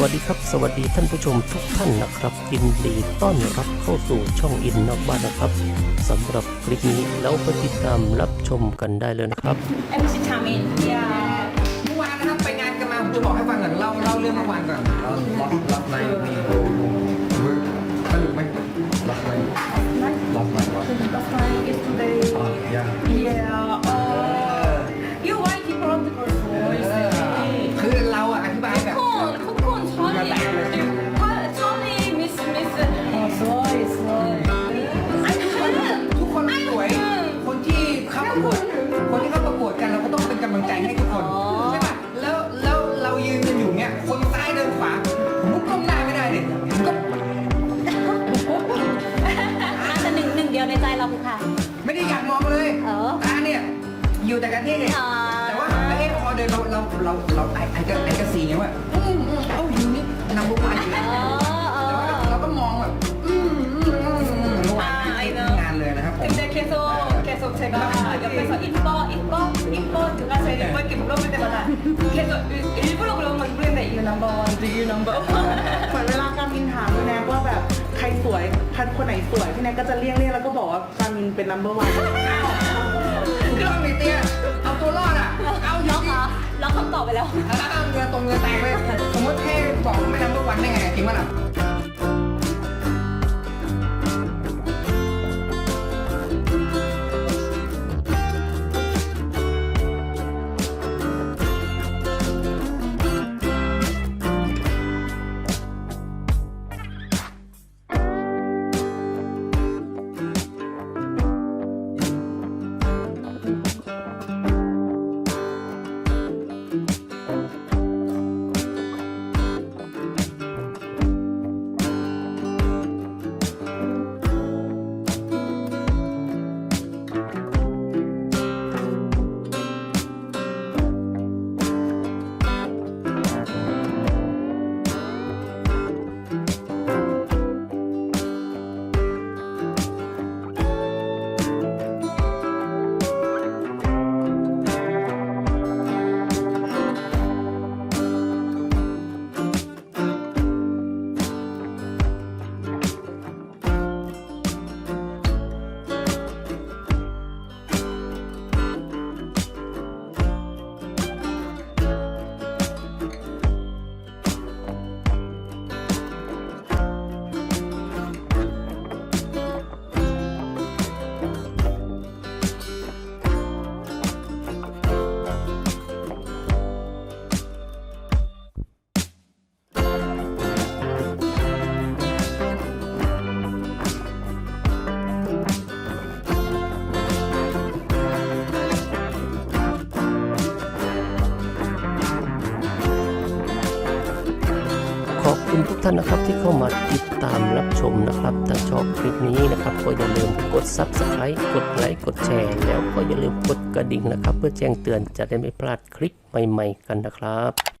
วัสดีครับ สวัสดีท่านผู้ชมทุกท่านนะครับยินดีต้อนรับเข้าสู่ช่องอินนอกบ้านนะครับสำหรับคลิปนี้แล้วไปติดตามรับชมกันได้เลยนะครับ MC Chamin อย่าเมื่อวานนะครับไปงานกันมาผมจะบอกให้ฟังก่อนเล่าเล่าเรื่องเมื่อวานก่อนเราล็อกล็อกในนี่มึ คนที่เข้าประกวดกันเราก็ต้องเป็นกำลังใจให้ทุกคนใช่ป่ะแล้วแล้วเรายืนกันอยู่เนี่ยคนซ้ายเดินขวาผมก็ก้มหน้าไม่ได้เลยผมก็อาจจะหนึ่งหนึ่งเดียวในใจเราคือค่ะไม่ได้อยากมองเลยเออ ตาเนี่ยอยู่แต่กันที่เนี่ยอ๋อ แต่ว่าไอ้พอเดินเราเราเราเราไอ้ไอ้ก็ไอ้ก็สีไงว่าอืมอืมเอ้าอยู่นี่นำบุกมาอยู่เอแล้ว อ 제가 옆에서 이뻐 이뻐 이뻐 누가 제일 이뻐 이렇게 물어볼 때마다 계속 일- 일부러 그런 건 모르겠는데 you number one do you number one เหมือนเวลาการมินถามพี่แนกว่าแบบใครสวยใครคนไหนสวยพี่แนกก็จะเลี่ยงเลี่ยงแล้วก็บอกว่าการมินเป็น number one เครื่องมีเตี้ยเอาตัวรอดอ่ะ เอาอยู่ ล็อกเหร ที่ อล็อกคำตอบไปแล้ว แล้วเอาเรือตรงเรือแตกเลยสมมติให้บอกไม่นำบุกวันได้ไงจริงป่ะล่ะ คุณทุกท่านนะครับที่เข้ามาติดตามรับชมนะครับถ้าชอบคลิปนี้นะครับก็อย่าลืมกด Subscribe กดไลค์กดแชร์แล้วก็อย่าลืมกดกระดิ่งนะครับ เพื่อแจ้งเตือนจะได้ไม่พลาดคลิปใหม่ ๆ กันนะครับ